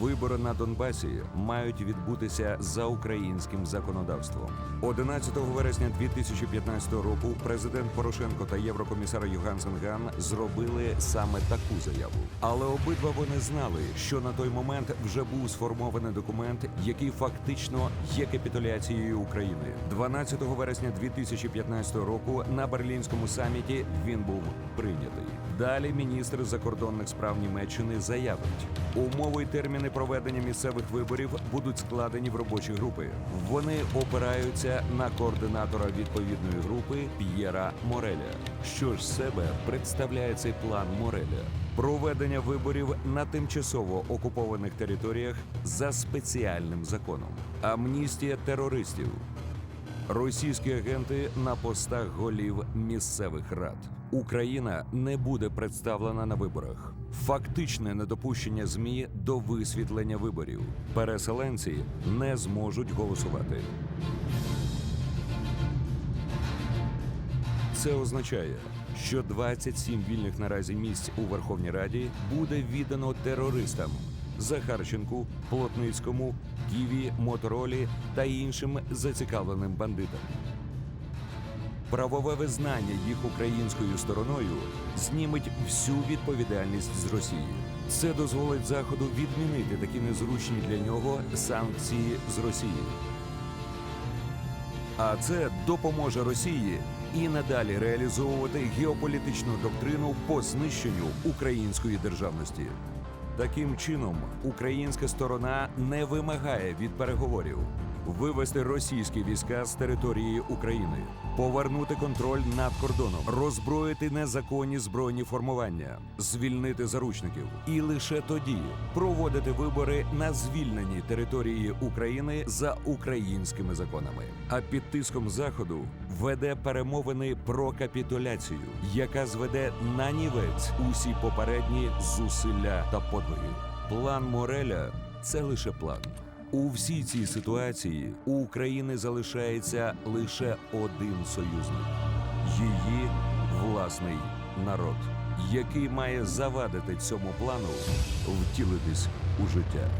Вибори на Донбасі мають відбутися за українським законодавством. 11 вересня 2015 року президент Порошенко та єврокомісар Югансен Ган зробили саме таку заяву. Але обидва вони знали, що на той момент вже був сформований документ, який фактично є капітуляцією України. 12 вересня 2015 року на берлінському саміті він був прийнятий. Далі міністр закордонних справ Німеччини заявить, умови й терміни проведення місцевих виборів будуть складені в робочі групи. Вони опираються на координатора відповідної групи П'єра Мореля. Що ж себе представляє цей план Мореля? Проведення виборів на тимчасово окупованих територіях за спеціальним законом, амністія терористів, Російські агенти на постах голів місцевих рад. Україна не буде представлена на виборах. Фактичне недопущення змі до висвітлення виборів. Переселенці не зможуть голосувати. Це означає, що 27 вільних наразі місць у Верховній Раді буде віддано терористам Захарченку, Плотницькому, Ківі, Моторолі та іншим зацікавленим бандитам. Правове визнання їх українською стороною зніметь всю відповідальність з Росії. Це дозволить Заходу відмінити такі незручні для нього санкції з Росії. А це допоможе Росії і надалі реалізовувати геополітичну доктрину по знищенню української державності. Таким чином, українська сторона не вимагає від переговорів вивести російські війська з території України, повернути контроль над кордоном, роззброїти незаконні збройні формування, звільнити заручників і лише тоді проводити вибори на звільненій території України за українськими законами. А під тиском заходу веде перемовини про капітуляцію, яка зведе на нівець усі попередні зусилля та подвиги. План Мореля це лише план. У всій цій ситуації у України залишається лише один союзник її власний народ, який має завадити цьому плану втілитись у життя.